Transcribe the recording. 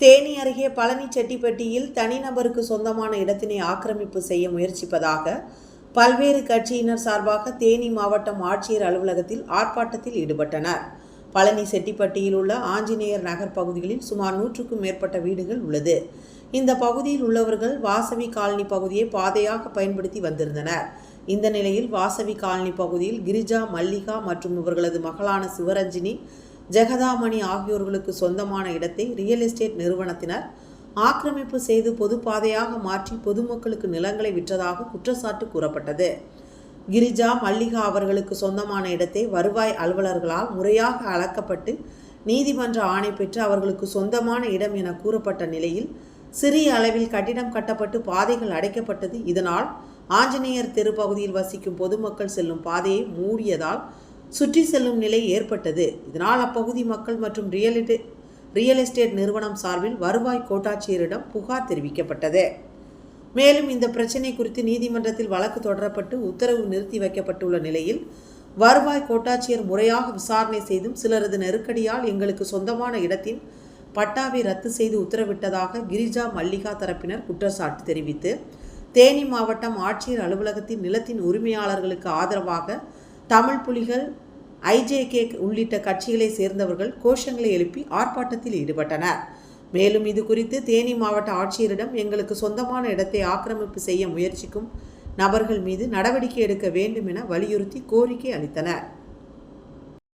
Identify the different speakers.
Speaker 1: தேனி அருகே பழனி செட்டிப்பட்டியில் தனிநபருக்கு சொந்தமான இடத்தினை ஆக்கிரமிப்பு செய்ய முயற்சிப்பதாக பல்வேறு கட்சியினர் சார்பாக தேனி மாவட்டம் ஆட்சியர் அலுவலகத்தில் ஆர்ப்பாட்டத்தில் ஈடுபட்டனர். பழனி செட்டிப்பட்டியில் உள்ள ஆஞ்சநேயர் நகர் பகுதிகளில் சுமார் நூற்றுக்கும் மேற்பட்ட வீடுகள் உள்ளது. இந்த பகுதியில் உள்ளவர்கள் வாசவி காலனி பகுதியை பாதையாக பயன்படுத்தி வந்திருந்தனர். இந்த நிலையில் வாசவி காலனி பகுதியில் கிரிஜா மல்லிகா மற்றும் இவர்களது மகளான சிவரஞ்சினி ஜெகதாமணி ஆகியோர்களுக்கு சொந்தமான இடத்தை ரியல் எஸ்டேட் நிறுவனத்தினர் ஆக்கிரமிப்பு செய்து பொது பாதையாக மாற்றி பொதுமக்களுக்கு நிலங்களை விற்றதாக குற்றச்சாட்டு கூறப்பட்டது. கிரிஜா மல்லிகா அவர்களுக்கு சொந்தமான இடத்தை வருவாய் அலுவலர்களால் முறையாக அளக்கப்பட்டு நீதிமன்ற ஆணை பெற்று அவர்களுக்கு சொந்தமான இடம் என கூறப்பட்ட நிலையில் சிறிய அளவில் கட்டிடம் கட்டப்பட்டு பாதைகள் அடைக்கப்பட்டது. இதனால் ஆஞ்சநேயர் தெரு பகுதியில் வசிக்கும் பொதுமக்கள் செல்லும் பாதையை மூடியதால் சுற்றி செல்லும் நிலை ஏற்பட்டது. இதனால் அப்பகுதி மக்கள் மற்றும் ரியல் ரியல் எஸ்டேட் நிறுவனம் சார்பில் வருவாய் கோட்டாட்சியரிடம் புகார் தெரிவிக்கப்பட்டது. மேலும் இந்த பிரச்சினை குறித்து நீதிமன்றத்தில் வழக்கு தொடரப்பட்டு உத்தரவு நிறுத்தி வைக்கப்பட்டுள்ள நிலையில் வருவாய் கோட்டாட்சியர் முறையாக விசாரணை செய்தும் சிலரது நெருக்கடியால் எங்களுக்கு சொந்தமான இடத்தின் பட்டாவை ரத்து செய்து உத்தரவிட்டதாக கிரிஜா மல்லிகா தரப்பினர் குற்றச்சாட்டு தெரிவித்து தேனி மாவட்டம் ஆட்சியர் அலுவலகத்தின் நிலத்தின் உரிமையாளர்களுக்கு ஆதரவாக தமிழ் புலிகள் ஐஜேகே உள்ளிட்ட கட்சிகளை சேர்ந்தவர்கள் கோஷங்களை எழுப்பி ஆர்ப்பாட்டத்தில் ஈடுபட்டனர். மேலும் இது குறித்து தேனி மாவட்ட ஆட்சியரிடம் எங்களுக்கு சொந்தமான இடத்தை ஆக்கிரமிப்பு செய்ய முயற்சிக்கும் நபர்கள் மீது நடவடிக்கை எடுக்க வேண்டும் என வலியுறுத்தி கோரிக்கை அளித்தனர்.